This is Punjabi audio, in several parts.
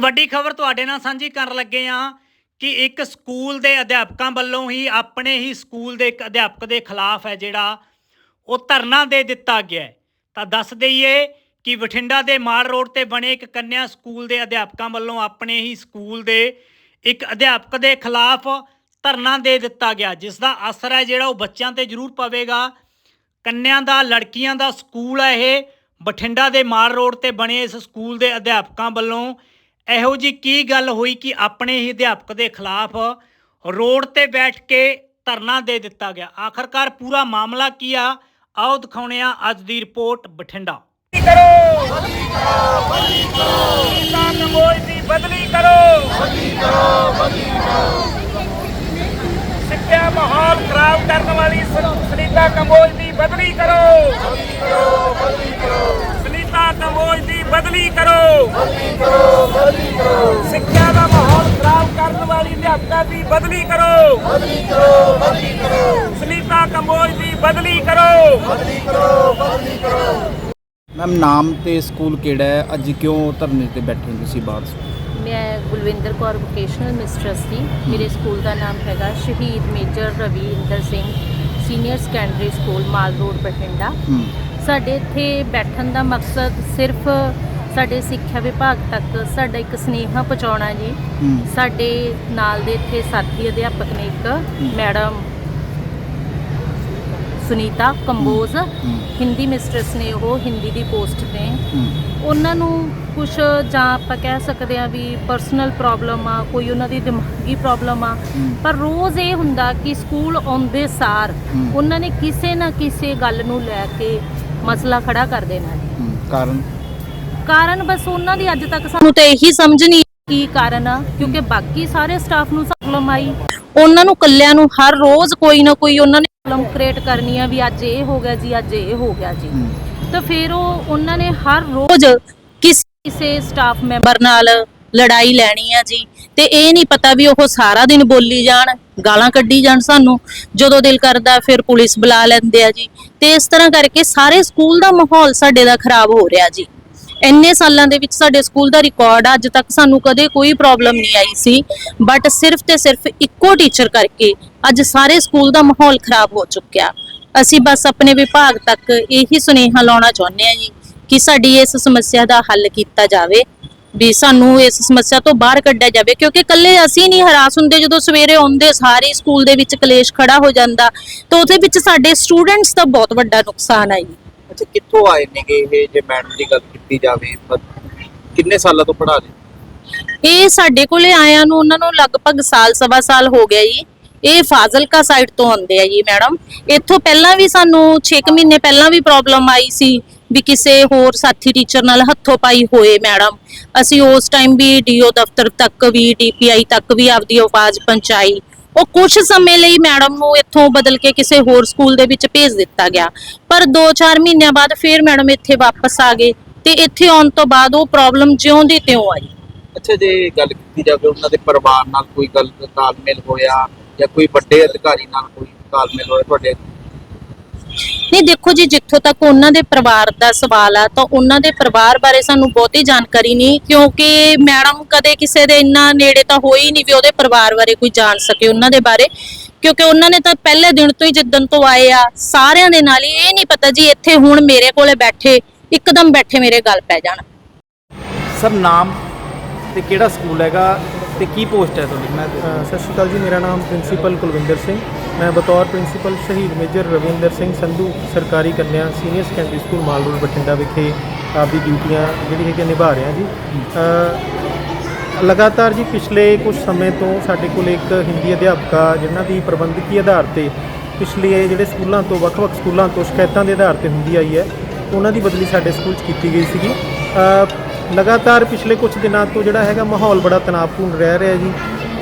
ਵੱਡੀ ਖਬਰ ਤੁਹਾਡੇ ਨਾਲ ਸਾਂਝੀ ਕਰਨ ਲੱਗੇ ਆ ਕਿ ਇੱਕ ਸਕੂਲ ਦੇ ਅਧਿਆਪਕਾਂ ਵੱਲੋਂ ਹੀ ਆਪਣੇ ਹੀ ਸਕੂਲ ਦੇ ਇੱਕ ਅਧਿਆਪਕ ਦੇ ਖਿਲਾਫ ਹੈ ਜਿਹੜਾ ਉਹ ਧਰਨਾ ਦੇ ਦਿੱਤਾ ਗਿਆ ਤਾਂ ਦੱਸ ਦਈਏ ਕਿ ਬਠਿੰਡਾ ਦੇ ਮਾਲ ਰੋਡ ਤੇ ਬਣੇ ਇੱਕ ਕੰਨਿਆ ਸਕੂਲ ਦੇ ਅਧਿਆਪਕਾਂ ਵੱਲੋਂ ਆਪਣੇ ਹੀ ਸਕੂਲ ਦੇ ਇੱਕ ਅਧਿਆਪਕ ਦੇ ਖਿਲਾਫ ਧਰਨਾ ਦੇ ਦਿੱਤਾ ਗਿਆ, ਜਿਸ ਦਾ ਅਸਰ ਹੈ ਜਿਹੜਾ ਉਹ ਬੱਚਿਆਂ ਤੇ ਜ਼ਰੂਰ ਪਵੇਗਾ। ਕੰਨਿਆਂ ਦਾ, ਲੜਕੀਆਂ ਦਾ ਸਕੂਲ ਹੈ ਇਹ। ਬਠਿੰਡਾ ਦੇ ਮਾਲ ਰੋਡ ਤੇ ਬਣੇ ਇਸ ਸਕੂਲ ਦੇ ਅਧਿਆਪਕਾਂ ਵੱਲੋਂ ਇਹੋ ਜੀ ਕੀ ਗੱਲ ਹੋਈ ਕਿ ਆਪਣੇ ਹੀ ਅਧਿਆਪਕ ਦੇ ਖਿਲਾਫ ਰੋਡ ਤੇ ਬੈਠ ਕੇ ਧਰਨਾ ਦੇ ਦਿੱਤਾ ਗਿਆ? ਆਖਰਕਾਰ ਪੂਰਾ ਮਾਮਲਾ ਕੀ ਆ? ਆਓ ਦਿਖਾਉਣੇ ਆ ਅੱਜ ਦੀ ਰਿਪੋਰਟ ਬਠਿੰਡਾ। ਕਰੋ ਬਦਲੀ ਕਰੋ ਬਦਲੀ ਕਰੋ। ਨੀਤਾ ਕੰਬੋਜ ਦੀ ਬਦਲੀ ਕਰੋ। ਬਦਲੀ ਕਰੋ ਬਦਲੀ ਕਰੋ। ਸਿੱਖਿਆ ਮਾਹੌਲ ਖਰਾਬ ਕਰਨ ਵਾਲੀ ਸੁਨੀਤਾ ਕੰਬੋਜ ਦੀ ਬਦਲੀ ਕਰੋ। ਬਦਲੀ ਕਰੋ ਬਦਲੀ ਕਰੋ। ਸੁਨੀਤਾ ਕੰਬੋਜ ਦੀ ਬਦਲੀ ਕਰੋ। ਬਦਲੀ ਕਰੋ ਬਦਲੀ ਕਰੋ। ਸਿੱਖਿਆ ਦਾ ਮਾਹੌਲ ਖਰਾਬ ਕਰਨ ਵਾਲੀ ਅਧਿਆਪਕਾਂ ਦੀ ਬਦਲੀ ਕਰੋ। ਬਦਲੀ ਕਰੋ ਬਦਲੀ ਕਰੋ। ਸੁਨੀਤਾ ਕੰਬੋਜ ਦੀ ਬਦਲੀ ਕਰੋ। ਮੈਮ ਨਾਮ ਤੇ ਸਕੂਲ ਕਿਹੜਾ ਹੈ? ਅੱਜ ਕਿਉਂ ਧਰਨੇ ਤੇ ਬੈਠੇ ਹੋ ਤੁਸੀਂ ਬਾਹਰ? ਮੈਂ ਗੁਲਵਿੰਦਰ ਕੌਰ ਵੋਕੇਸ਼ਨਲ ਮਿਸਟਰਸ ਸੀ ਮੇਰੇ ਸਕੂਲ ਦਾ ਨਾਮ ਹੈਗਾ ਸ਼ਹੀਦ major Ravinder Singh senior secondary school mall road Bathinda. ਹੂੰ। ਸਾਡੇ ਇੱਥੇ ਬੈਠਣ ਦਾ ਮਕਸਦ ਸਿਰਫ ਸਾਡੇ ਸਿੱਖਿਆ ਵਿਭਾਗ ਤੱਕ ਸਾਡਾ ਇੱਕ ਸਨੇਹਾ ਪਹੁੰਚਾਉਣਾ ਜੀ। ਸਾਡੇ ਨਾਲ ਦੇ ਇੱਥੇ ਸਾਥੀ ਅਧਿਆਪਕ ਨੇ ਇੱਕ ਮੈਡਮ ਸੁਨੀਤਾ ਕੰਬੋਜ। ਹਿੰਦੀ ਮਿਸਟਰਸ ਨੇ ਉਹ ਹਿੰਦੀ ਦੀ ਪੋਸਟ ਹੂੰ। ਉਹਨਾਂ ਨੂੰ ਕੁਝ ਜਾਂ ਆਪਾਂ ਕਹਿ ਸਕਦੇ ਆ ਵੀ ਪਰਸਨਲ ਪ੍ਰੋਬਲਮ ਆ ਕੋਈ ਉਹਨਾਂ ਦੀ ਦਿਮਾਗੀ ਪ੍ਰੋਬਲਮ ਆ। ਪਰ ਰੋਜ਼ ਇਹ ਹੁੰਦਾ ਕਿ ਸਕੂਲ ਆਉਂਦੇ ਸਾਰ। ਉਹਨਾਂ ਨੇ ਕਿਸੇ ਨਾ ਕਿਸੇ ਗੱਲ ਨੂੰ ਲੈ ਕੇ ਮਸਲਾ ਖੜਾ ਕਰ ਦੇਣਾ ਹੂੰ ਕਾਰਨ? ਕਾਰਨ ਬਸ ਉਹਨਾਂ ਦੀ ਅੱਜ ਤੱਕ ਸਾਨੂੰ ਤਾਂ ਇਹੀ ਸਮਝ ਨਹੀਂ ਕੀ ਕਾਰਨ ਆ ਕਿਉਂਕਿ ਬਾਕੀ ਸਾਰੇ ਸਟਾਫ ਨੂੰ ਪ੍ਰੋਬਲਮ ਆਈ ਉਹਨਾਂ ਨੂੰ ਕੱਲਿਆਂ ਨੂੰ ਹਰ ਰੋਜ਼ ਕੋਈ ਨਾ ਕੋਈ ਉਹਨਾਂ ਨੇ ਪ੍ਰੋਬਲਮ ਕ੍ਰੀਏਟ ਕਰਨੀ ਆ ਵੀ ਅੱਜ ਇਹ ਹੋ ਗਿਆ ਜੀ ਅੱਜ ਇਹ ਹੋ ਗਿਆ ਜੀ। ਤਾਂ ਫਿਰ ਉਹ ਉਹਨਾਂ ਨੇ ਹਰ ਰੋਜ਼ ਕਿਸੇ ਕਿਸੇ ਸਟਾਫ ਮੈਂਬਰ ਨਾਲ ਲੜਾਈ ਲੈਣੀ ਆ ਜੀ। ਤੇ ਇਹ ਨਹੀਂ ਪਤਾ ਵੀ ਉਹ ਸਾਰਾ ਦਿਨ ਬੋਲੀ ਜਾਣ ਗਾਲਾਂ ਕੱਢੀ ਜਾਣ ਸਾਨੂੰ, ਜਦੋਂ ਦਿਲ ਕਰਦਾ ਫਿਰ ਪੁਲਿਸ ਬੁਲਾ ਲੈਂਦੇ ਆ ਜੀ। ਤੇ ਇਸ ਤਰ੍ਹਾਂ ਕਰਕੇ ਸਾਰੇ ਸਕੂਲ ਦਾ ਮਾਹੌਲ ਸਾਡੇ ਦਾ ਖਰਾਬ ਹੋ ਰਿਹਾ ਜੀ। ਇੰਨੇ ਸਾਲਾਂ ਦੇ ਵਿੱਚ ਸਾਡੇ ਸਕੂਲ ਦਾ ਰਿਕਾਰਡ ਅੱਜ ਤੱਕ ਸਾਨੂੰ ਕਦੇ ਕੋਈ ਪ੍ਰੋਬਲਮ ਨਹੀਂ ਆਈ ਸੀ। ਬਟ ਸਿਰਫ ਤੇ ਸਿਰਫ ਇੱਕੋ ਟੀਚਰ ਕਰਕੇ ਅੱਜ ਸਾਰੇ ਸਕੂਲ ਦਾ ਮਾਹੌਲ ਖਰਾਬ ਹੋ ਚੁੱਕਿਆ। ਅਸੀਂ ਬਸ ਆਪਣੇ ਵਿਭਾਗ ਤੱਕ ਇਹੀ ਸੁਨੇਹਾ ਲਾਉਣਾ ਚਾਹੁੰਦੇ ਹਾਂ ਜੀ ਕਿ ਸਾਡੀ ਇਸ ਸਮੱਸਿਆ ਦਾ ਹੱਲ ਕੀਤਾ ਜਾਵੇ। ਵੀ ਸਾਨੂੰ ਇਸ ਸਮੱਸਿਆ ਤੋਂ ਬਾਹਰ ਕੱਢਿਆ ਜਾਵੇ ਕਿਉਂਕਿ ਇਕੱਲੇ ਅਸੀਂ ਨਹੀਂ ਹਰਾਸ ਹੁੰਦੇ ਜਦੋਂ ਸਵੇਰੇ ਆਉਂਦੇ ਸਾਰੇ ਸਕੂਲ ਦੇ ਵਿੱਚ ਕਲੇਸ਼ ਖੜਾ ਹੋ ਜਾਂਦਾ ਤਾਂ ਉਹਦੇ ਵਿੱਚ ਸਾਡੇ ਸਟੂਡੈਂਟਸ ਦਾ ਬਹੁਤ ਵੱਡਾ ਨੁਕਸਾਨ ਆਈ ਅੱਛਾ ਕਿੱਥੋਂ ਆਏ ਨੇਗੇ ਇਹ ਜੇ ਮੈਡਮ ਦੀ ਗੱਲ ਕੀਤੀ ਜਾਵੇ ਤਾਂ ਕਿੰਨੇ ਸਾਲਾਂ ਤੋਂ ਪੜ੍ਹਾ ਰਹੇ? ਇਹ ਸਾਡੇ ਕੋਲੇ ਆਇਆਂ ਨੂੰ ਉਹਨਾਂ ਨੂੰ ਲਗਭਗ ਸਾਲ ਸਵਾ ਸਾਲ ਹੋ ਗਿਆ ਜੀ। ਇਹ ਫਾਜ਼ਿਲਕਾ ਸਾਈਡ ਤੋਂ ਆਉਂਦੇ ਆ ਜੀ ਮੈਡਮ। ਇੱਥੋਂ ਪਹਿਲਾਂ ਵੀ ਸਾਨੂੰ 6 ਮਹੀਨੇ ਪਹਿਲਾਂ ਵੀ ਪ੍ਰੋਬਲਮ ਆਈ ਸੀ। ਵੀ ਕਿਸੇ ਹੋਰ ਸਾਥੀ ਟੀਚਰ ਨਾਲ ਹੱਥੋਂ ਪਾਈ ਹੋਏ ਮੈਡਮ ਅਸੀਂ ਉਸ ਟਾਈਮ ਵੀ ਡੀਓ ਦਫ਼ਤਰ ਤੱਕ ਵੀ ਡੀਪੀਆਈ ਤੱਕ ਵੀ ਆਪਦੀ ਆਵਾਜ਼ ਪਹੁੰਚਾਈ। ਉਹ ਕੁਝ ਸਮੇਂ ਲਈ ਮੈਡਮ ਨੂੰ ਇੱਥੋਂ ਬਦਲ ਕੇ ਕਿਸੇ ਹੋਰ ਸਕੂਲ ਦੇ ਵਿੱਚ ਭੇਜ ਦਿੱਤਾ ਗਿਆ। ਪਰ 2-4 ਮਹੀਨਿਆਂ ਬਾਅਦ ਫਿਰ ਮੈਡਮ ਇੱਥੇ ਵਾਪਸ ਆ ਗਏ ਤੇ ਇੱਥੇ ਆਉਣ ਤੋਂ ਬਾਅਦ ਉਹ ਪ੍ਰੋਬਲਮ ਜਿਉਂ ਦੀ ਤਿਉਂ ਆਈ। ਅੱਛਾ, ਜੇ ਗੱਲ ਕੀਤੀ ਜਾਵੇ ਉਹਨਾਂ ਦੇ ਪਰਿਵਾਰ ਨਾਲ ਕੋਈ ਗੱਲ, ਤਾਲਮੇਲ ਹੋਇਆ ਜਾਂ ਕੋਈ ਵੱਡੇ ਅਧਿਕਾਰੀ ਨਾਲ ਕੋਈ ਤਾਲਮੇਲ ਹੋਇਆ ਤੁਹਾਡੇ ਨਹੀਂ, ਦੇਖੋ ਜੀ, ਜਿੱਥੋਂ ਤੱਕ ਉਹਨਾਂ ਦੇ ਪਰਿਵਾਰ ਦਾ ਸਵਾਲ ਆ, ਤਾਂ ਉਹਨਾਂ ਦੇ ਪਰਿਵਾਰ ਬਾਰੇ ਸਾਨੂੰ ਬਹੁਤੀ ਜਾਣਕਾਰੀ ਨਹੀਂ, ਕਿਉਂਕਿ ਮੈਡਮ ਕਦੇ ਕਿਸੇ ਦੇ ਇੰਨਾ ਨੇੜੇ ਤਾਂ ਹੋਈ ਨਹੀਂ ਵੀ ਉਹਦੇ ਪਰਿਵਾਰ ਬਾਰੇ ਕੋਈ ਜਾਣ ਸਕੇ ਉਹਨਾਂ ਦੇ ਬਾਰੇ, ਕਿਉਂਕਿ ਉਹਨਾਂ ਨੇ ਤਾਂ ਪਹਿਲੇ ਦਿਨ ਤੋਂ ਹੀ ਜਿੱਦਣ ਤੋਂ ਆਏ ਆ, ਸਾਰਿਆਂ ਦੇ ਨਾਲ ਹੀ ਇਹ ਨਹੀਂ ਪਤਾ ਜੀ, ਇੱਥੇ ਹੁਣ ਮੇਰੇ ਕੋਲੇ ਬੈਠੇ, ਇੱਕਦਮ ਬੈਠੇ ਮੇਰੇ ਗੱਲ ਪੈ ਜਾਣ। ਸਰ, ਨਾਮ ਤੇ ਕਿਹੜਾ ਸਕੂਲ ਹੈਗਾ? ਤੇ ਕੀ ਪੋਸਟ ਹੈ ਤੁਹਾਡੀ? ਮੈਂ ਅ, ਸਤਿ ਸ਼੍ਰੀ ਅਕਾਲ ਜੀ ਮੇਰਾ ਨਾਮ ਪ੍ਰਿੰਸੀਪਲ ਕੁਲਵਿੰਦਰ ਸਿੰਘ। ਮੈਂ ਬਤੌਰ ਪ੍ਰਿੰਸੀਪਲ ਸ਼ਹੀਦ ਮੇਜਰ ਰਵਿੰਦਰ ਸਿੰਘ ਸੰਧੂ ਸਰਕਾਰੀ ਕੰਨਿਆ senior secondary school mall road Bathinda ਵਿਖੇ ਆਪਦੀ ਡਿਊਟੀਆਂ ਜਿਹੜੀ ਹੈਗੀਆਂ ਨਿਭਾ ਰਿਹਾ ਜੀ। ਅ, ਲਗਾਤਾਰ ਜੀ ਪਿਛਲੇ ਕੁਝ ਸਮੇਂ ਤੋਂ ਸਾਡੇ ਕੋਲ ਇੱਕ ਹਿੰਦੀ ਅਧਿਆਪਕਾ ਜਿਨ੍ਹਾਂ ਦੀ ਪ੍ਰਬੰਧਕੀ ਆਧਾਰ ਤੇ ਪਿਛਲੇ ਜਿਹੜੇ ਸਕੂਲਾਂ ਤੋਂ ਵੱਖ-ਵੱਖ ਸਕੂਲਾਂ ਤੋਂ ਸ਼ਿਕਾਇਤਾਂ ਦੇ ਆਧਾਰ ਤੇ ਹੁੰਦੀ ਆਈ ਹੈ ਉਹਨਾਂ ਦੀ ਬਦਲੀ ਸਾਡੇ ਸਕੂਲ 'ਚ ਕੀਤੀ ਗਈ ਸੀਗੀ। ਅ, ਲਗਾਤਾਰ ਪਿਛਲੇ ਕੁਝ ਦਿਨਾਂ ਤੋਂ ਜਿਹੜਾ ਹੈਗਾ ਮਾਹੌਲ ਬੜਾ ਤਣਾਅਪੂਰਨ ਰਹਿ ਰਿਹਾ ਜੀ।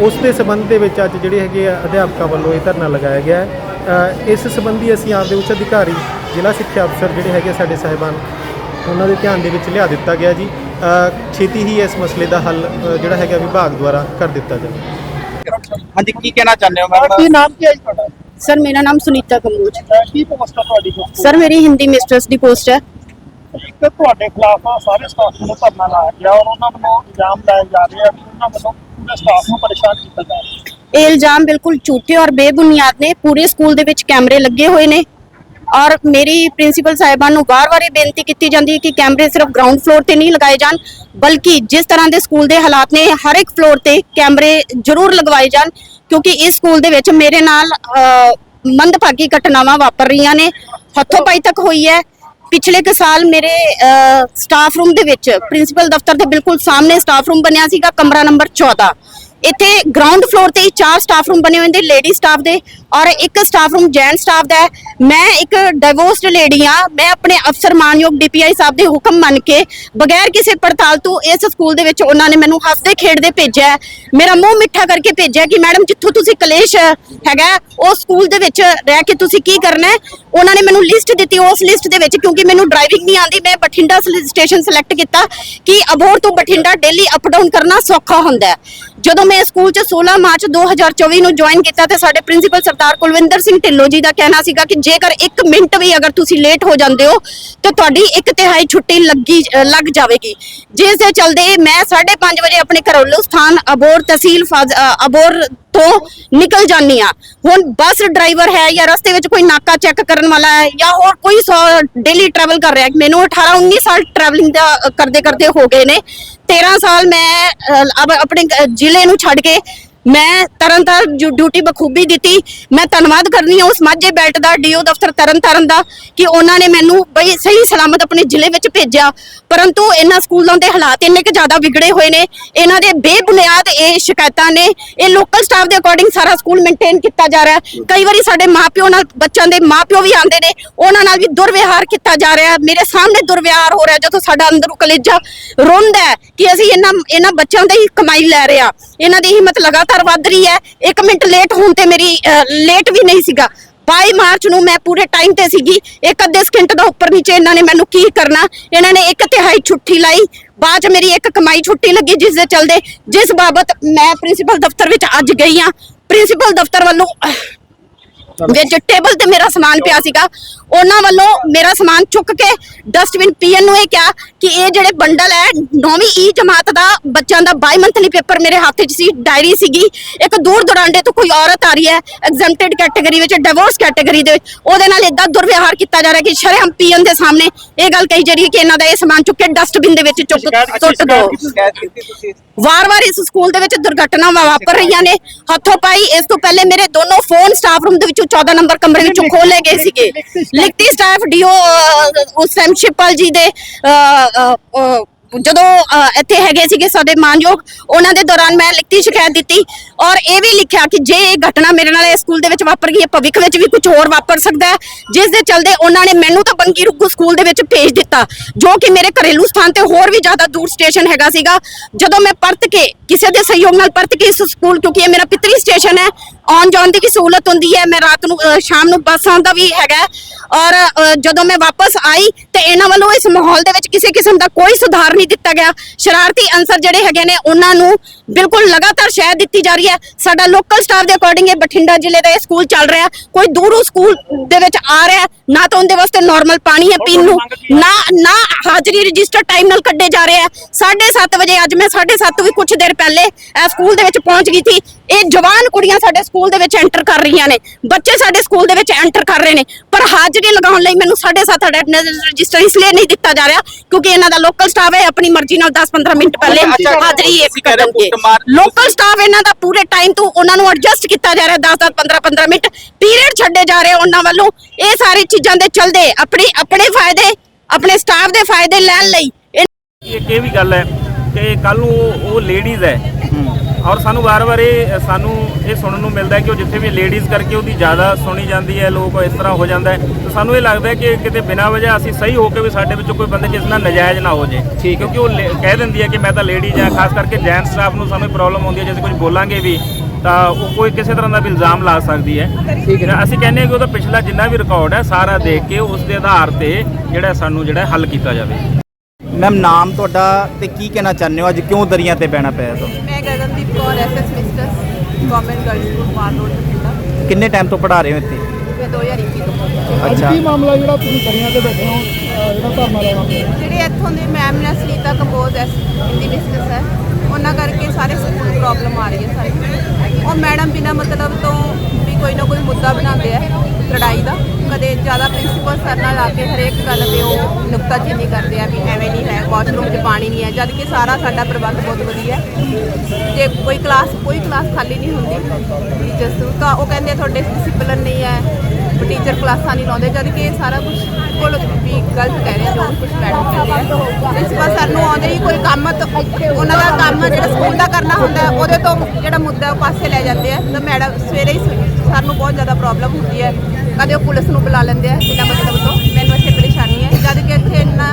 ਉਸ ਦੇ ਸਬੰਧ ਦੇ ਵਿੱਚ ਅੱਜ ਜਿਹੜੇ ਹੈਗੇ ਆ ਅਧਿਆਪਕਾਂ ਵੱਲੋਂ ਇਹ ਧਰਨਾ ਲਗਾਇਆ ਗਿਆ ਹੈ। ਇਸ ਸੰਬੰਧੀ ਅਸੀਂ ਆਪਦੇ ਉੱਚ ਅਧਿਕਾਰੀ ਜ਼ਿਲ੍ਹਾ ਸਿੱਖਿਆ ਅਫਸਰ ਜਿਹੜੇ ਹੈਗੇ ਸਾਡੇ ਸਾਹਿਬਾਨ ਉਹਨਾਂ ਦੇ ਧਿਆਨ ਦੇ ਵਿੱਚ ਲਿਆ ਦਿੱਤਾ ਗਿਆ ਜੀ। ਛੇਤੀ ਹੀ ਇਸ ਮਸਲੇ ਦਾ ਹੱਲ ਜਿਹੜਾ ਹੈਗਾ ਵਿਭਾਗ ਦੁਆਰਾ ਕਰ ਦਿੱਤਾ ਜਾਵੇ। ਹਾਂਜੀ ਕੀ ਕਹਿਣਾ ਚਾਹੁੰਦੇ ਹੋ ਮੈਡਮ ਕੀ ਨਾਮ ਕੀ ਹੈ ਤੁਹਾਡਾ? ਸਰ ਮੇਰਾ ਨਾਮ ਸੁਨੀਤਾ ਕੰਬੋਜ ਕੀ ਪੋਸਟ ਹੈ ਤੁਹਾਡੀ? ਸਰ ਮੇਰੀ ਹਿੰਦੀ ਮਿਸਟਰਸ ਦੀ ਪੋਸਟ ਹੈ। ਇੱਕ ਤੁਹਾਡੇ ਖਿਲਾਫ ਸਾਰੇ ਸਟਾਫ ਨੂੰ ਧਰਨਾ ਲਾਇਆ ਗਿਆ ਔਰ ਉਹਨਾਂ ਵੱਲੋਂ ਇਲਜ਼ਾਮ ਲਾਏ ਜਾ ਰਹੇ ਆ ਕਿ ਉਹਨਾਂ ਵੱਲੋਂ ਪੂਰੇ ਸਟਾਫ ਨੂੰ ਪਰੇਸ਼ਾਨ ਕੀਤਾ ਜਾ ਰਿਹਾ। ਹੈ ਇਹ ਇਲਜ਼ਾਮ ਬਿਲਕੁਲ ਝੂਠੇ ਔਰ ਬੇਬੁਨਿਆਦ ਨੇ ਪੂਰੇ ਸਕੂਲ ਦੇ ਵਿੱਚ ਕੈਮਰੇ ਲੱਗੇ ਹੋਏ ਨੇ। ਔਰ ਮੇਰੀ ਪ੍ਰਿੰਸੀਪਲ ਸਾਹਿਬਾਨ ਨੂੰ ਵਾਰ-ਵਾਰ ਇਹ ਬੇਨਤੀ ਕੀਤੀ ਜਾਂਦੀ ਹੈ ਕਿ ਕੈਮਰੇ ਸਿਰਫ ਗਰਾਊਂਡ ਫਲੋਰ ਤੇ ਨਹੀਂ ਲਗਾਏ ਜਾਣ ਬਲਕਿ ਜਿਸ ਤਰ੍ਹਾਂ ਦੇ ਸਕੂਲ ਦੇ ਹਾਲਾਤ ਨੇ ਹਰ ਇੱਕ ਫਲੋਰ ਤੇ ਕੈਮਰੇ ਜ਼ਰੂਰ ਲਗਵਾਏ ਜਾਣ ਕਿਉਂਕਿ ਇਸ ਸਕੂਲ ਦੇ ਵਿੱਚ ਮੇਰੇ ਨਾਲ ਮੰਦਭਾਗੀ ਘਟਨਾਵਾਂ ਵਾਪਰ ਰਹੀਆਂ ਨੇ। ਹੱਥੋਂ ਪਾਈ ਤੱਕ ਹੋਈ ਹੈ। ਪਿਛਲੇ ਕੁ ਸਾਲ ਮੇਰੇ ਸਟਾਫ ਰੂਮ ਦੇ ਵਿੱਚ ਪ੍ਰਿੰਸੀਪਲ ਦਫ਼ਤਰ ਦੇ ਬਿਲਕੁਲ ਸਾਹਮਣੇ ਸਟਾਫ ਰੂਮ ਬਣਿਆ ਸੀਗਾ, ਕਮਰਾ ਨੰਬਰ 14 ਇੱਥੇ ਗਰਾਊਂਡ ਫਲੋਰ ਤੇ ਹੀ ਚਾਰ ਸਟਾਫ ਰੂਮ ਬਣੇ ਹੋਏ ਨੇ ਲੇਡੀ ਸਟਾਫ ਦੇ ਔਰ ਇੱਕ ਸਟਾਫ ਰੂਮ ਜੈਂਟ ਸਟਾਫ ਦਾ ਮੈਂ ਇੱਕ ਡਿਵੋਰਸਡ ਲੇਡੀ ਆ ਮੈਂ ਆਪਣੇ ਅਫਸਰ ਮਾਨਯੋਗ ਡੀਪੀਆਈ ਸਾਹਿਬ ਦੇ ਹੁਕਮ ਮੰਨ ਕੇ ਬਗੈਰ ਕਿਸੇ ਪੜਤਾਲ ਤੋਂ ਇਸ ਸਕੂਲ ਦੇ ਵਿੱਚ ਉਹਨਾਂ ਨੇ ਮੈਨੂੰ ਹੱਸਦੇ ਖੇਡਦੇ ਭੇਜਿਆ ਮੇਰਾ ਮੂੰਹ ਮਿੱਠਾ ਕਰਕੇ ਭੇਜਿਆ ਕਿ ਮੈਡਮ, ਜਿੱਥੋਂ ਤੁਸੀਂ ਕਲੇਸ਼ ਹੈਗਾ ਉਹ ਸਕੂਲ ਦੇ ਵਿੱਚ ਰਹਿ ਕੇ ਤੁਸੀਂ ਕੀ ਕਰਨਾ ਉਹਨਾਂ ਨੇ ਮੈਨੂੰ ਲਿਸਟ ਦਿੱਤੀ, ਉਸ ਲਿਸਟ ਦੇ ਵਿੱਚ ਕਿਉਂਕਿ ਮੈਨੂੰ ਡਰਾਈਵਿੰਗ ਨਹੀਂ ਆਉਂਦੀ, ਮੈਂ ਬਠਿੰਡਾ ਸਟੇਸ਼ਨ ਸਿਲੈਕਟ ਕੀਤਾ ਕਿ ਅਬੋਹਰ ਤੋਂ ਬਠਿੰਡਾ ਡੇਲੀ ਅਪ ਡਾਊਨ ਕਰਨਾ ਸੌਖਾ ਹੁੰਦਾ ਜਦੋਂ ਮੈਂ ਸਕੂਲ 'ਚ 16 ਮਾਰਚ 2024 ਨੂੰ ਜੁਆਇਨ ਕੀਤਾ ਤੇ ਸਾਡੇ ਪ੍ਰਿੰਸੀਪਲ ਸਰਦਾਰ ਕੁਲਵਿੰਦਰ ਸਿੰਘ ਢਿੱਲੋਂ ਜੀ ਦਾ ਕਹਿਣਾ ਸੀਗਾ ਕਿ ਜੇਕਰ 1 ਮਿੰਟ ਵੀ ਅਗਰ ਤੁਸੀਂ ਲੇਟ ਹੋ ਜਾਂਦੇ ਹੋ, ਤੇ ਤੁਹਾਡੀ ਇੱਕ ਤਿਹਾਈ ਛੁੱਟੀ ਲੱਗੀ ਲੱਗ ਜਾਵੇਗੀ। ਜਿਸ ਦੇ ਚਲਦੇ ਮੈਂ 5:30 ਵਜੇ ਆਪਣੇ ਘਰੋਲੂ ਸਥਾਨ ਅਬੋਰ ਤਹਿਸੀਲ ਫਾਜ਼- ਅਬੋਰ ਤੋਂ ਨਿਕਲ ਜਾਂਦੀ ਆ। ਹੁਣ ਬੱਸ ਡਰਾਈਵਰ ਹੈ ਜਾਂ ਰਸਤੇ ਵਿੱਚ ਕੋਈ ਨਾਕਾ ਚੈੱਕ ਕਰਨ ਵਾਲਾ ਹੈ ਜਾਂ ਹੋਰ ਕੋਈ ਡੇਲੀ ਟਰੈਵਲ ਕਰ ਰਿਹਾ ਮੈਨੂੰ 18 19 ਸਾਲ ਟਰੈਵਲਿੰਗ ਦਾ ਕਰਦੇ ਕਰਦੇ ਹੋ ਗਏ ਨੇ। 13 ਸਾਲ ਮੈਂ ਆਪਣੇ ਜ਼ਿਲ੍ਹੇ ਨੂੰ ਛੱਡ ਕੇ ਮੈਂ ਤਰਨਤਾਰਨ ਜੋ ਡਿਊਟੀ ਬਖੂਬੀ ਦਿੱਤੀ। ਮੈਂ ਧੰਨਵਾਦ ਕਰਨੀ ਹਾਂ ਉਸ ਮਾਝੇ ਬੈਲਟ ਦਾ, ਡੀਓ ਦਫ਼ਤਰ ਤਰਨਤਾਰਨ ਦਾ, ਕਿ ਉਹਨਾਂ ਨੇ ਮੈਨੂੰ ਬਈ ਸਹੀ ਸਲਾਮਤ ਆਪਣੇ ਜ਼ਿਲ੍ਹੇ ਵਿੱਚ ਭੇਜਿਆ। ਪਰੰਤੂ ਇਹਨਾਂ ਸਕੂਲਾਂ ਦੇ ਹਾਲਾਤ ਇੰਨੇ ਕੁ ਜ਼ਿਆਦਾ ਵਿਗੜੇ ਹੋਏ ਨੇ। ਇਹਨਾਂ ਦੇ ਬੇਬੁਨਿਆਦ ਇਹ ਸ਼ਿਕਾਇਤਾਂ ਨੇ। ਇਹ ਲੋਕਲ ਸਟਾਫ ਦੇ ਅਕੋਰਡਿੰਗ ਸਾਰਾ ਸਕੂਲ ਮੇਨਟੇਨ ਕੀਤਾ ਜਾ ਰਿਹਾ ਹੈ। ਕਈ ਵਾਰੀ ਸਾਡੇ ਮਾਪਿਓ ਨਾਲ, ਬੱਚਿਆਂ ਦੇ ਮਾਪਿਓ ਵੀ ਆਉਂਦੇ ਨੇ। ਉਹਨਾਂ ਨਾਲ ਵੀ ਦੁਰਵਿਹਾਰ ਕੀਤਾ ਜਾ ਰਿਹਾ ਹੈ। ਮੇਰੇ ਸਾਹਮਣੇ ਦੁਰਵਿਹਾਰ ਹੋ ਰਿਹਾ ਜਦੋਂ ਸਾਡਾ ਅੰਦਰੋਂ ਕਲੇਜਾ ਰੋਂਦਾ ਹੈ ਕਿ ਅਸੀਂ ਇਹਨਾਂ ਇਹਨਾਂ ਬੱਚਿਆਂ ਦੀ ਹੀ ਕਮਾਈ ਲੈ ਰਹੇ ਆ ਇਹਨਾਂ ਦੀ ਹਿੰਮਤ ਲਗਾਤਾਰ ਵੱਧ ਰਹੀ ਹੈ। 1 ਮਿੰਟ ਲੇਟ ਹੋਣ ਤੇ ਮੇਰੀ ਲੇਟ ਵੀ ਨਹੀਂ ਸੀਗਾ। 22 ਮਾਰਚ ਨੂੰ ਮੈਂ ਪੂਰੇ ਟਾਈਮ ਤੇ ਸੀਗੀ। ਇੱਕ ਅੱਧੇ ਸਕਿੰਟ ਦਾ ਉੱਪਰ ਨੀਚੇ ਇਹਨਾਂ ਨੇ ਮੈਨੂੰ ਕੀ ਕਰਨਾ? ਇਹਨਾਂ ਨੇ ਇੱਕ ਤਿਹਾਈ ਛੁੱਟੀ ਲਾਈ। ਬਾਅਦ ਚ ਮੇਰੀ ਇੱਕ ਕਮਾਈ ਛੁੱਟੀ ਲੱਗੀ ਜਿਸ ਦੇ ਚਲਦੇ ਜਿਸ ਬਾਬਤ ਮੈਂ ਪ੍ਰਿੰਸੀਪਲ ਦਫ਼ਤਰ ਵਿੱਚ ਅੱਜ ਗਈ ਆ ਪ੍ਰਿੰਸੀਪਲ ਦਫ਼ਤਰ ਵੱਲੋਂ ਵਿੱਚ ਟੇਬਲ ਤੇ ਮੇਰਾ ਸਮਾਨ ਪਿਆ ਸੀਗਾ। ਉਹਨਾਂ ਵੱਲੋਂ ਮੇਰਾ ਸਮਾਨ ਚੁੱਕ ਕੇ ਡਸਟਬਿਨ ਪੀਐਨ ਨੂੰ ਇਹ ਕਿਹਾ ਕਿ ਇਹ ਜਿਹੜੇ ਬੰਡਲ ਹੈ ਨੌਵੀਂ ਈ ਜਮਾਤ ਦਾ ਬੱਚਿਆਂ ਦਾ ਬਾਈ ਮੰਥਲੀ ਪੇਪਰ ਮੇਰੇ ਹੱਥ 'ਚ ਸੀ ਡਾਇਰੀ ਸੀਗੀ। ਇੱਕ ਦੂਰ ਦੁਰਾਂਡੇ ਤੋਂ ਕੋਈ ਔਰਤ ਆ ਰਹੀ ਹੈ ਐਗਜ਼ੈਂਪਟਡ ਕੈਟਾਗਰੀ ਵਿੱਚ ਡਿਵੋਰਸ ਕੈਟਾਗਰੀ ਦੇ ਉਹਦੇ ਨਾਲ ਇਦਾਂ ਦੁਰਵਿਵਹਾਰ ਕੀਤਾ ਜਾ ਰਿਹਾ ਕਿ ਸ਼ਰਮ ਪੀਐਨ ਦੇ ਸਾਹਮਣੇ ਇਹ ਗੱਲ ਕਹੀ ਜਾ ਰਹੀ ਹੈ ਕਿ ਇਹਨਾਂ ਦਾ ਇਹ ਸਮਾਨ ਚੁੱਕ ਕੇ ਡਸਟਬਿਨ ਦੇ ਵਿੱਚ ਚੁੱਕ ਸੁੱਟ ਦਿਓ। ਵਾਰ-ਵਾਰ ਇਸ ਸਕੂਲ ਦੇ ਵਿੱਚ ਦੁਰਘਟਨਾਵਾਂ ਵਾਪਰ ਰਹੀਆਂ ਨੇ। ਹੱਥੋਂ ਪਾਈ ਇਸ ਤੋਂ ਪਹਿਲੇ ਮੇਰੇ ਦੋਨੋਂ ਫੋਨ ਸਟਾਫ ਰੂਮ ਦੇ ਵਿੱਚੋਂ 14 ਨੰਬਰ ਕਮਰੇ ਵਿੱਚੋਂ ਖੋਲੇ ਗਏ ਸੀਗੇ। ਲਿਖਤੀ ਸਟਾਫ ਡੀਓ ਉਸ ਟਾਈਮ ਸ਼ਿਪਲ ਜੀ ਦੇ ਜਦੋਂ ਇੱਥੇ ਹੈਗੇ ਸੀਗੇ ਸਾਡੇ ਮਾਨਯੋਗ, ਉਹਨਾਂ ਦੇ ਦੌਰਾਨ ਮੈਂ ਲਿਖਤੀ, ਸ਼ਿਕਾਇਤ ਦਿੱਤੀ ਔਰ ਇਹ ਵੀ ਲਿਖਿਆ ਕਿ ਜੇ ਇਹ ਘਟਨਾ ਮੇਰੇ ਨਾਲ ਇਸ ਸਕੂਲ ਦੇ ਵਿੱਚ ਵਾਪਰ ਗਈ ਹੈ, ਭਵਿੱਖ ਵਿੱਚ ਵੀ ਕੁਝ ਹੋਰ ਵਾਪਰ ਸਕਦਾ ਹੈ, ਜਿਸ ਦੇ ਚਲਦੇ ਉਹਨਾਂ ਨੇ ਮੈਨੂੰ ਤਾਂ ਬੰਗੀ ਰੁੱਗੂ ਸਕੂਲ ਦੇ ਵਿੱਚ ਭੇਜ ਦਿੱਤਾ, ਜੋ ਕਿ ਮੇਰੇ ਘਰੇਲੂ ਸਥਾਨ ਤੇ ਹੋਰ ਵੀ ਜ਼ਿਆਦਾ ਦੂਰ ਸਟੇਸ਼ਨ ਹੈਗਾ ਸੀਗਾ। ਜਦੋਂ ਮੈਂ ਪਰਤ ਕੇ ਕਿਸੇ ਦੇ ਸਹਿਯੋਗ ਨਾਲ ਪਰਤ ਕੇ ਇਸ ਸਕੂਲ, ਕਿਉਂਕਿ ਇਹ ਮੇਰਾ ਪਿਤਰੀ ਸਟੇਸ਼ਨ ਹੈ ਆਉਣ ਜਾਣ ਦੀ ਵੀ ਸਹੂਲਤ ਹੁੰਦੀ ਹੈ, ਮੈਂ ਰਾਤ ਨੂੰ ਸ਼ਾਮ ਨੂੰ ਬੱਸ ਆਉਣ ਦਾ ਵੀ ਹੈਗਾ ਔਰ ਅ, ਜਦੋਂ ਮੈਂ ਵਾਪਸ ਆਈ ਤੇ ਇਹਨਾਂ ਵੱਲੋਂ ਇਸ ਮਾਹੌਲ ਦੇ ਵਿੱਚ ਕਿਸੇ ਕਿਸਮ ਦਾ ਕੋਈ ਸੁਧਾਰ ਨਹੀਂ ਦਿੱਤਾ ਗਿਆ। ਸ਼ਰਾਰਤੀ ਅਨਸਰ ਜਿਹੜੇ ਹੈਗੇ ਨੇ ਉਹਨਾਂ ਨੂੰ ਬਿਲਕੁਲ ਲਗਾਤਾਰ ਸ਼ਹਿ ਦਿੱਤੀ ਜਾ ਰਹੀ ਹੈ। ਸਾਡਾ ਲੋਕਲ ਸਟਾਫ ਦੇ ਅਕੋਰਡਿੰਗ ਇਹ ਬਠਿੰਡਾ ਜ਼ਿਲ੍ਹੇ ਦਾ ਇਹ ਸਕੂਲ ਚੱਲ ਰਿਹਾ ਕੋਈ ਦੂਰੋਂ ਸਕੂਲ ਦੇ ਵਿੱਚ ਆ ਰਿਹਾ ਹੈ, ਨਾ ਤਾਂ ਉਹਦੇ ਵਾਸਤੇ ਨਾਰਮਲ ਪਾਣੀ ਹੈ ਪੀਣ ਨੂੰ ਨਾ ਨਾ ਹਾਜ਼ਰੀ ਰਜਿਸਟਰ ਟਾਈਮ ਨਾਲ ਕੱਢੇ ਜਾ ਰਹੇ ਆ 7:30 ਵਜੇ ਅੱਜ ਮੈਂ 7:30 ਵੀ ਕੁਝ ਦੇਰ ਪਹਿਲੇ ਇਹ ਸਕੂਲ ਦੇ ਵਿੱਚ ਪਹੁੰਚ ਗਈ ਸੀ। ਇਹ ਜਵਾਨ ਕੁੜੀਆਂ ਸਾਡੇ ਸਕੂਲ ਦੇ ਵਿੱਚ ਐਂਟਰ ਕਰ ਰਹੀਆਂ ਨੇ। ਬੱਚੇ ਸਾਡੇ ਸਕੂਲ ਦੇ ਵਿੱਚ ਐਂਟਰ ਕਰ ਰਹੇ ਨੇ। ਪਰ ਹਾਜ਼ਰੀ ਲਗਾਉਣ ਲਈ ਮੈਨੂੰ 7:30 ਅਟੈਂਡੈਂਸ ਰਜਿਸਟਰ ਇਸ ਲਈ ਨਹੀਂ ਦਿੱਤਾ ਜਾ ਰਿਹਾ ਕਿਉਂਕਿ ਇਹਨਾਂ ਦਾ ਲੋਕਲ ਸਟਾਫ ਹੈ ਆਪਣੀ ਮਰਜ਼ੀ ਨਾਲ 10-15 ਮਿੰਟ ਪਹਿਲੇ ਹਾਜ਼ਰੀ ਇਹ ਕੁੱਟਮਾਰ- ਲੋਕਲ ਸਟਾਫ ਇਹਨਾਂ ਦਾ ਪੂਰੇ ਟਾਈਮ ਤੋਂ ਉਹਨਾਂ ਨੂੰ ਐਡਜਸਟ ਕੀਤਾ ਜਾ ਰਿਹਾ 10-10 15-15 ਮਿੰਟ। ਪੀਰੀਅਡ ਛੱਡੇ ਜਾ ਰਹੇ ਉਹਨਾਂ ਵੱਲੋਂ। ਇਹ ਸਾਰੀ ਚੀਜ਼ਾਂ ਦੇ ਚਲਦੇ ਆਪਣੀ ਆਪਣੇ ਫਾਇਦੇ ਆਪਣੇ ਸਟਾਫ ਦੇ ਫਾਇਦੇ ਲੈਣ ਲਈ। ਇਹ ਇੱਕ ਇਹ ਵੀ ਗੱਲ ਹੈ ਕਿ ਕੱਲ ਨੂੰ ਉਹ ਲੇਡੀਜ਼ ਹੈ। ਔਰ ਸਾਨੂੰ ਵਾਰ-ਵਾਰ ਇਹ ਸਾਨੂੰ ਇਹ ਸੁਣਨ ਨੂੰ ਮਿਲਦਾ ਹੈ ਕਿ ਉਹ ਜਿੱਥੇ ਵੀ ਲੇਡੀਜ਼ ਕਰਕੇ ਉਹਦੀ ਜ਼ਿਆਦਾ ਸੁਣੀ ਜਾਂਦੀ ਹੈ ਲੋਕ ਇਸ ਤਰ੍ਹਾਂ ਹੋ ਜਾਂਦਾ ਹੈ। ਤਾਂ ਸਾਨੂੰ ਇਹ ਲੱਗਦਾ ਹੈ ਕਿ ਕਿਤੇ ਬਿਨਾਂ ਵਜ੍ਹਾ ਅਸੀਂ ਸਹੀ ਹੋ ਕੇ ਵੀ ਸਾਡੇ ਵਿੱਚੋਂ ਕੋਈ ਬੰਦੇ ਜਿਸ ਨਾਲ ਨਜਾਇਜ਼ ਨਾ ਹੋ ਜੇ ਕਿਉਂਕਿ ਉਹ ਕਹਿ ਦਿੰਦੀ ਹੈ ਕਿ ਮੈਂ ਤਾਂ ਲੇਡੀਜ਼ ਹਾਂ ਖਾਸ ਕਰਕੇ ਜੈਂਟ ਸਟਾਫ ਨੂੰ ਸਾਨੂੰ ਪ੍ਰੋਬਲਮ ਹੁੰਦੀ ਹੈ ਜੇ ਅਸੀਂ ਕੁਝ ਬੋਲਾਂਗੇ ਵੀ ਤਾਂ ਉਹ ਕੋਈ ਕਿਸੇ ਤਰ੍ਹਾਂ ਦਾ ਵੀ ਇਲਜ਼ਾਮ ਲਾ ਸਕਦੀ ਹੈ। ਤਾਂ ਅਸੀਂ ਕਹਿੰਦੇ ਹਾਂ ਕਿ ਉਹਦਾ ਪਿਛਲਾ ਜਿੰਨਾ ਵੀ ਰਿਕਾਰਡ ਹੈ ਸਾਰਾ ਦੇਖ ਕੇ ਉਸ ਦੇ ਆਧਾਰ ਤੇ ਜਿਹੜਾ ਸਾਨੂੰ ਜਿਹੜਾ ਹੱਲ ਕੀਤਾ ਜਾਵੇ। ਮੈਮ ਨਾਮ ਤੁਹਾਡਾ ਤੇ ਕੀ ਕਹਿਣਾ ਚਾਹੁੰਦੇ ਹੋ? ਅੱਜ ਕਿਉਂ ਦਰੀਆਂ ਤੇ ਬਹਿਣਾ ਪਿਆ ਤੁਹਾਨੂੰ ਮੈਂ Gagandeep Kaur SS mistress government girls school mall road Bathinda. ਕਿੰਨੇ ਟਾਈਮ ਤੋਂ ਪੜ੍ਹਾ ਰਹੇ ਹੋ ਇੱਥੇ? ਮੈਂ 2021 ਤੋਂ ਅੱਛਾ। ਕੀ ਮਾਮਲਾ ਜਿਹੜਾ ਤੁਸੀਂ ਦਰਿਆ ਤੇ ਬੈਠੇ ਹੋ ਜਿਹੜਾ ਧਰਨਾ ਲਾਉਣਾ ਪਿਆ ਜਿਹੜੇ ਇੱਥੋਂ ਦੇ ਮੈਮ ਨੇ ਸੁਨੀਤਾ ਕੰਬੋਜ ਐਸ ਹਿੰਦੀ ਮਿਸਟਰਸ ਹੈ ਉਹਨਾਂ ਕਰਕੇ ਸਾਰੇ ਸਕੂਲ ਨੂੰ ਪ੍ਰੋਬਲਮ ਆ ਰਹੀ ਹੈ ਸਾਰੇ। ਉਹ ਮੈਡਮ ਬਿਨਾ ਮਤਲਬ ਤੋਂ ਕੋਈ ਨਾ ਕੋਈ ਮੁੱਦਾ ਬਣਾਉਂਦੇ ਆ ਲੜਾਈ ਦਾ। ਕਦੇ ਜ਼ਿਆਦਾ ਪ੍ਰਿੰਸੀਪਲ ਸਰ ਨਾਲ ਆ ਕੇ ਹਰੇਕ ਗੱਲ ਤੇ ਉਹ ਨੁਕਤਾਚੀਨੀ ਕਰਦੇ ਆ ਵੀ ਐਵੇਂ ਨਹੀਂ ਹੈ ਵਾਸ਼ਰੂਮ 'ਚ ਪਾਣੀ ਨਹੀਂ ਹੈ। ਜਦ ਕਿ ਸਾਰਾ ਸਾਡਾ ਪ੍ਰਬੰਧ ਬਹੁਤ ਵਧੀਆ ਹੈ। ਜੇ ਕੋਈ ਕਲਾਸ ਕੋਈ ਕਲਾਸ ਖਾਲੀ ਨਹੀਂ ਹੁੰਦੀ। ਟੀਚਰਸ ਤਾਂ ਉਹ ਕਹਿੰਦੇ ਤੁਹਾਡੇ ਡਿਸਪਲਿਨ ਨਹੀਂ ਹੈ ਟੀਚਰ ਕਲਾਸਾਂ ਨਹੀਂ ਲਾਉਂਦੇ, ਜਦ ਕਿ ਇਹ ਸਾਰਾ ਕੁਝ ਕੋਲ ਵੀ ਗਲਤ ਕਹਿ ਰਹੇ ਆ, ਜੋ ਕੁਝ ਮੈਡਮ ਕਹਿੰਦੇ ਆ। ਪ੍ਰਿੰਸੀਪਲ ਸਰ ਸਾਨੂੰ ਆਉਂਦੇ ਹੀ ਕੋਈ ਕੰਮ ਤਾਂ ਉਹਨਾਂ ਦਾ ਕੰਮ ਜਿਹੜਾ ਸਕੂਲ ਦਾ ਕਰਨਾ ਹੁੰਦਾ, ਉਹਦੇ ਤੋਂ ਜਿਹੜਾ ਮੁੱਦਾ ਉਹ ਪਾਸੇ ਲੈ ਜਾਂਦੇ ਆ। ਤਾਂ ਮੈਡਮ ਸਵੇਰੇ ਹੀ ਸਰ ਨੂੰ ਬਹੁਤ ਜ਼ਿਆਦਾ ਪ੍ਰੋਬਲਮ ਹੁੰਦੀ ਹੈ। ਕਦੇ ਉਹ ਪੁਲਿਸ ਨੂੰ ਬੁਲਾ ਲੈਂਦੇ ਆ, ਬਿਨਾਂ ਮਤਲਬ ਤੋਂ। ਮੈਨੂੰ ਇੱਥੇ ਪਰੇਸ਼ਾਨੀ ਹੈ। ਜਦ ਕਿ ਇੱਥੇ ਇੰਨਾ,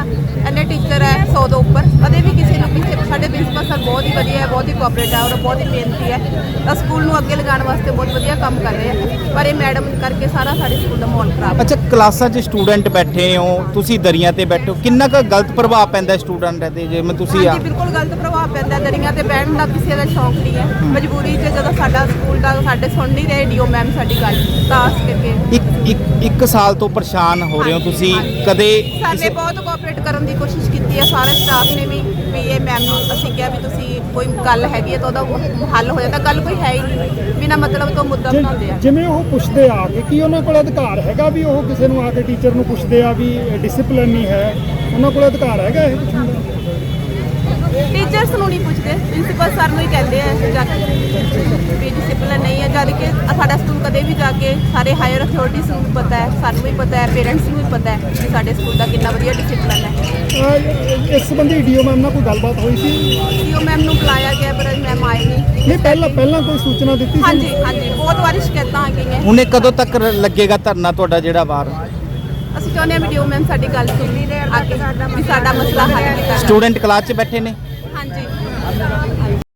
ਇੰਨੇ ਟੀਚਰ ਹੈ 100 ਤੋਂ ਉੱਪਰ ਕਦੇ ਵੀ ਕਿਸੇ ਨੂੰ ਕਿਸੇ ਸਾਡੇ ਪ੍ਰਿੰਸੀਪਲ ਸਰ ਬਹੁਤ ਹੀ ਵਧੀਆ ਹੈ ਬਹੁਤ ਹੀ ਕੋਆਪਰੇਟ ਹੈ ਔਰ ਬਹੁਤ ਹੀ ਮਿਹਨਤੀ ਹੈ। ਤਾਂ ਸਕੂਲ ਨੂੰ ਅੱਗੇ ਲਗਾਉਣ ਵਾਸਤੇ ਬਹੁਤ ਵਧੀਆ ਕੰਮ ਕਰ ਰਹੇ ਆ ਪਰ ਇਹ ਮੈਡਮ ਕਰਕੇ ਸਾਰਾ ਸਾਡੇ ਸਕੂਲ ਦਾ ਮਾਹੌਲ ਖਰਾਬ ਅੱਛਾ ਕਲਾਸਾਂ 'ਚ ਸਟੂਡੈਂਟ ਬੈਠੇ ਹੋ ਤੁਸੀਂ ਦਰੀਆਂ ਤੇ ਬੈਠੇ ਕਿੰਨਾ ਕੁ ਗਲਤ ਪ੍ਰਭਾਵ ਪੈਂਦਾ ਸਟੂਡੈਂਟ ਤੇ ਜਿਵੇਂ ਤੁਸੀਂ ਆ ਬਿਲਕੁਲ ਗਲਤ ਪ੍ਰਭਾਵ ਪੈਂਦਾ ਦਰੀਆਂ ਤੇ ਬਹਿਣ ਦਾ ਕਿਸੇ ਦਾ ਸ਼ੌਂਕ ਨਹੀਂ ਹੈ। ਮਜਬੂਰੀ 'ਚ ਜਦੋਂ ਸਾਡਾ ਸਕੂਲ ਦਾ ਸਾਡੇ ਸੁਣ ਨਹੀਂ ਰਹੇ ਡੀਓ ਮੈਮ ਸਾਡੀ ਗੱਲ ਤਾਂ ਇਸ ਕਰਕੇ ਇੱਕ ਇੱਕ ਇੱਕ ਸਾਲ ਤੋਂ ਪਰੇਸ਼ਾਨ ਹੋ ਰਹੇ ਹੋ ਤੁਸੀਂ। ਕਦੇ ਕਿਸੇ- ਬਹੁਤ ਕੋਆਪਰੇਟ ਕਰਨ ਦੀ ਕੋਸ਼ਿਸ਼ ਕੀਤੀ ਹੈ ਸਾਰੇ ਸਟਾਫ ਨੇ ਵੀ। ਇਹ ਮੈਮ ਨੂੰ ਅਸੀਂ ਕਿਹਾ ਵੀ ਤੁਸੀਂ ਕੋਈ ਗੱਲ ਹੈਗੀ ਹੈ ਤਾਂ ਉਹਦਾ ਹੱਲ ਹੋ ਜਾਂਦਾ ਗੱਲ ਕੋਈ ਹੈ ਹੀ ਨਹੀਂ ਬਿਨਾਂ ਮਤਲਬ ਤੋਂ ਮੁੱਦਾ ਬਣਾਉਂਦੇ ਆ। ਜਿਵੇਂ ਉਹ ਪੁੱਛਦੇ ਆ ਕਿ ਕੀ ਉਹਨਾਂ ਕੋਲ ਅਧਿਕਾਰ ਹੈਗਾ ਵੀ ਉਹ ਕਿਸੇ ਨੂੰ ਆ ਕੇ ਟੀਚਰ ਨੂੰ ਪੁੱਛਦੇ ਆ ਵੀ ਡਿਸਪਲਿਨ ਨਹੀਂ ਹੈ ਉਹਨਾਂ ਕੋਲ ਅਧਿਕਾਰ ਹੈਗਾ ਇਹ ਪੁੱਛਣ ਦਾ? ਟੀਚਰਸ ਨੂੰ ਨਹੀਂ ਪੁੱਛਦੇ ਪ੍ਰਿੰਸੀਪਲ ਸਰ ਨੂੰ ਹੀ ਕਹਿੰਦੇ ਆ ਜਾ ਕੇ। ਵੀ ਡਿਸਪਲਿਨ ਨਹੀਂ ਹੈ ਜਦ ਕਿ ਸਾਡਾ ਸਕੂਲ ਕਦੇ ਵੀ ਜਾ ਕੇ ਸਾਰੇ ਹਾਇਰ ਅਥਾਰਟੀਜ਼ ਨੂੰ ਵੀ ਪਤਾ ਹੈ ਸਾਨੂੰ ਵੀ ਪਤਾ ਹੈ ਪੇਰੈਂਟਸ ਨੂੰ ਵੀ ਪਤਾ ਹੈ ਕਿ ਸਾਡੇ ਸਕੂਲ ਦਾ ਕਿੰਨਾ ਵਧੀਆ ਡਿਸਪਲਿਨ ਹੈ। ਅਹ ਇਸ ਸੰਬੰਧੀ ਡੀਓ ਮੈਮ ਨਾਲ ਕੋਈ ਗੱਲਬਾਤ ਹੋਈ ਸੀ? ਸੀਓ ਮੈਮ ਨੂੰ ਬੁਲਾਇਆ ਗਿਆ ਪਰ ਮੈਮ ਆਏ ਨਹੀਂ। ਨਹੀਂ ਪਹਿਲਾਂ ਪਹਿਲਾਂ ਕੋਈ ਸੂਚਨਾ ਦਿੱਤੀ ਸੀ? ਹਾਂਜੀ ਹਾਂਜੀ ਬਹੁਤ ਵਾਰੀ ਸ਼ਿਕਾਇਤਾਂ ਆ ਗਈਆਂ ਹੁਣੇ ਕਦੋਂ ਤੱਕ ਲੱਗੇਗਾ ਧਰਨਾ ਤੁਹਾਡਾ ਜਿਹੜਾ ਬਾਹਰ ਅਸੀਂ ਚਾਹੁੰਦੇ ਹਾਂ ਵੀਡੀਓ ਮੈਮ ਸਾਡੀ ਗੱਲ ਸੁਣੀ ਆ ਕੇ ਵੀ ਸਾਡਾ ਮਸਲਾ ਹੱਲ ਕੀਤਾ ਜਾਵੇ। ਸਟੂਡੈਂਟ ਕਲਾਸ 'ਚ ਬੈਠੇ ਨੇ? Thank you.